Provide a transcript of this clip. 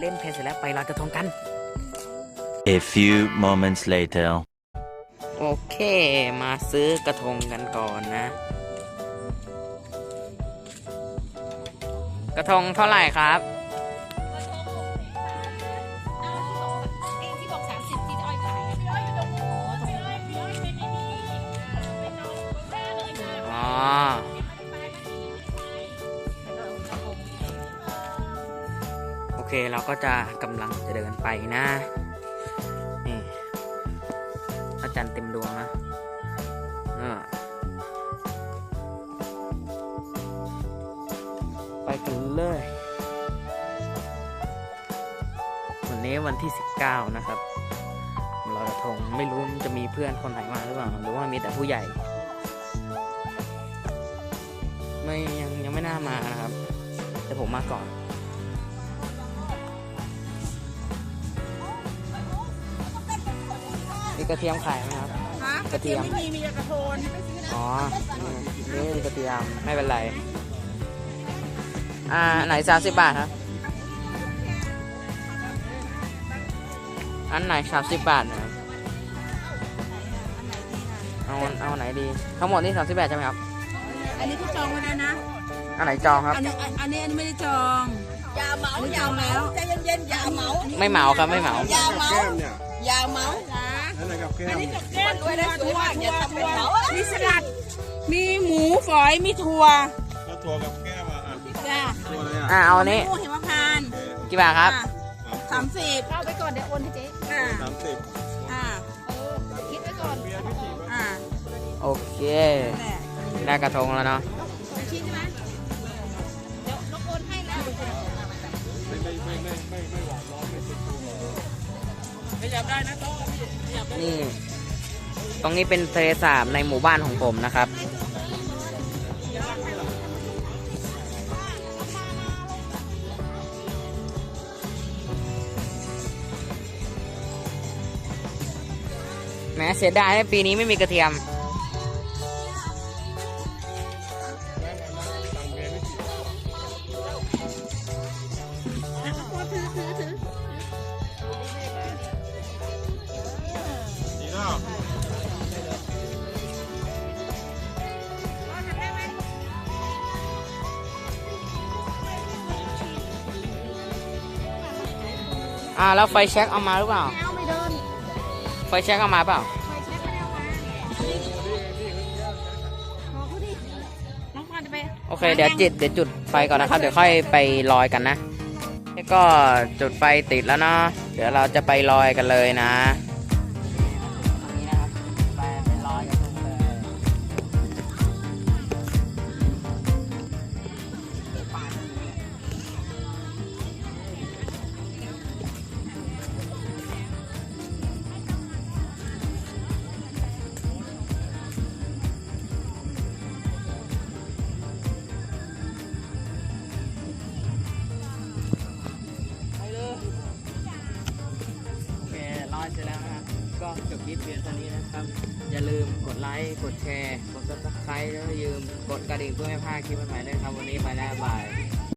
นี่เล่นเพลงเสร็จแล้วไปลอยกระทงกัน A few moments later. โอเค มาซื้อกระทงกันก่อนนะ กระทงเท่าไหร่ครับ เคเราก็จะกำลังจะเดินไปนะนี่อาจารย์เต็มดวงนะเออไปกันเลยวันนี้วันที่ 19 นะครับลอยกระทงไม่รู้จะมีเพื่อนคนไหนมาหรือเปล่าหรือว่ามีแต่ผู้ใหญ่ ไม่ยังยังไม่น่ามานะครับ แต่ผมมาก่อน มีกระเทียมขายไหมครับ ฮะกระเทียม ไม่มีมีแต่กระโทนอ๋อนี่มีกระเทียมไม่เป็นไร อ่าไหนสามสิบบาทครับ อันไหนสามสิบบาทนะครับเอาเอาไหนดี ทั้งหมดนี่สามสิบบาทใช่ไหมครับ อันนี้เขาจองไว้แล้วนะ อันไหนจองครับ อันนี้อันนี้อันนี้ไม่ได้จองอย่าเหมาอย่าเหมาใจเย็นๆอย่าเหมา ไม่เหมาครับไม่เหมา อย่าเหมาแก้มเนี่ยอย่าเหมาจ้า นั่นอะไรกับแก้มแก้มถั่วถั่วถั่วถั่วมีสลัด มีหมูฝอยมีถั่วแล้วถั่วกับแก้มอะอะจ้าถั่วอะไรอะอ่าเอาอันนี้หมูเหิมพานกี่บาทครับสามสิบเอาไปก่อนเดี๋ยวโอนให้เจ๊สามสิบอ่าคิดไว้ก่อนอ่าโอเคได้กระทงแล้วเนาะคิดใช่ไหมเดี๋ยวลบโอนให้แล้วไม่ไม่ไม่ไม่ไม่หวานร้อนไม่ติดตัวนี่ นี่ ตรงนี้เป็นทะเลสาบในหมู่บ้านของผมนะครับ แม้เสียดายปีนี้ไม่มีกระเทียม อ่าแล้วไฟแช็กเอามาหรือเปล่า เอาไม่เดินไฟแช็กเอามาเปล่าไปเช็คไม่ได้เอามาบอกเขาดิน้องพรจะไปโอเค เดี๋ยวจิตเดี๋ยวจุดไฟก่อนนะครับ เดี๋ยวค่อยไปลอยกันนะแล้วก็จุดไฟติดแล้วเนาะ เดี๋ยวเราจะไปลอยกันเลยนะ คลิปเพียงเท่านี้นะครับ อย่าลืมกดไลค์ กดแชร์ กดซับสไครต์แล้วอย่าลืมกดกระดิ่งเพื่อไม่พลาดคลิปใหม่ๆด้วยครับ วันนี้ไปแล้วบาย